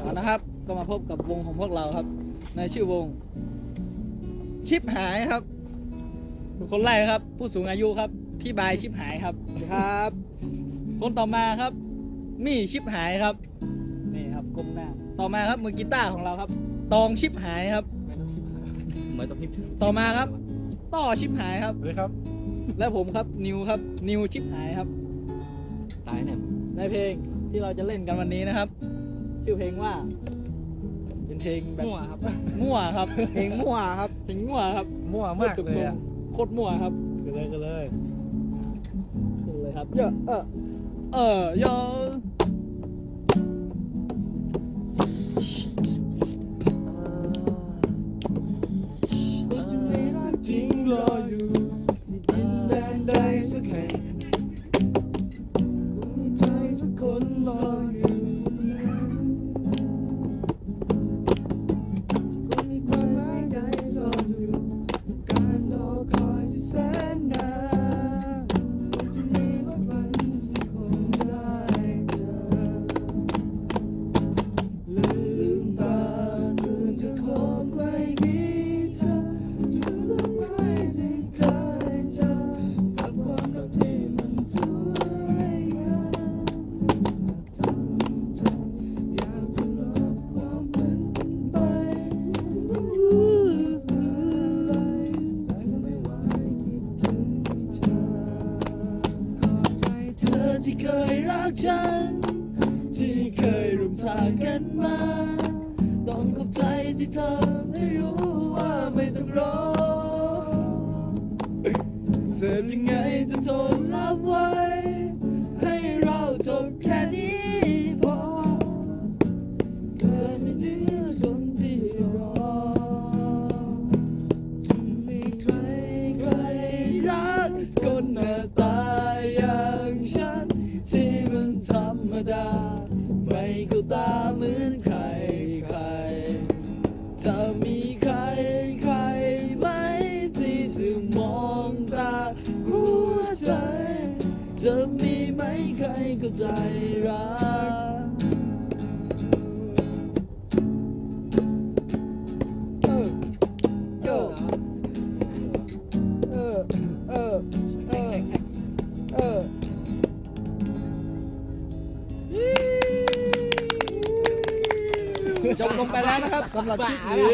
เอานะครับก็มาพบกับวงของพวกเราครับ ในชื่อวง ชิปหายครับ คนแรกครับ ผู้สูงอายุครับ พี่บายชิปหายครับ ครับ คนต่อมาครับ มี่ชิปหายครับนี่ครับก้มหน้า ต่อมาครับมือกีตาร์ของเราครับ ตองชิปหายครับไม่ต้องพิมพ์ต่อมาครับ ต่อชิปหายครับ เลยครับและผมครับนิวครับนิวชิปหายครับ ตายเนี่ยในเพลงที่เราจะเล่นกันวันนี้นะครับ ชื่อเพลงว่า เป็นเพลงแบบมั่วครับ มั่วครับ เพลงมั่วครับเพลงมั่วครับมั่วมากเลยอะโคตรมั่วครับกันเลยกันเลยขึ้นเลยครับเยอะเออเออโยจริงรออยู่ที่ดินแดนใดสักแห่งคงมีใครสักคนรอ ที่เคยรักฉัน ที่เคยร่วมทางกันมา ต้องขอบใจที่เธอไม่รู้ว่าไม่ต้องรอเสิร์ฟยังไงจะทนรับไว้ ให้เราจบแค่นี้พอเกิดไม่เหลือคนที่รอจะมีใครใครรักคนหน้า ดา ไม่เข้าตาเหมือนใครใครจะมีใครใครไหมที่จะมองตาหัวใจจะมีไหมใครเข้าใจรักเออ เออ เออเออ จบลงไปแล้วนะครับสำหรับคลิปนี้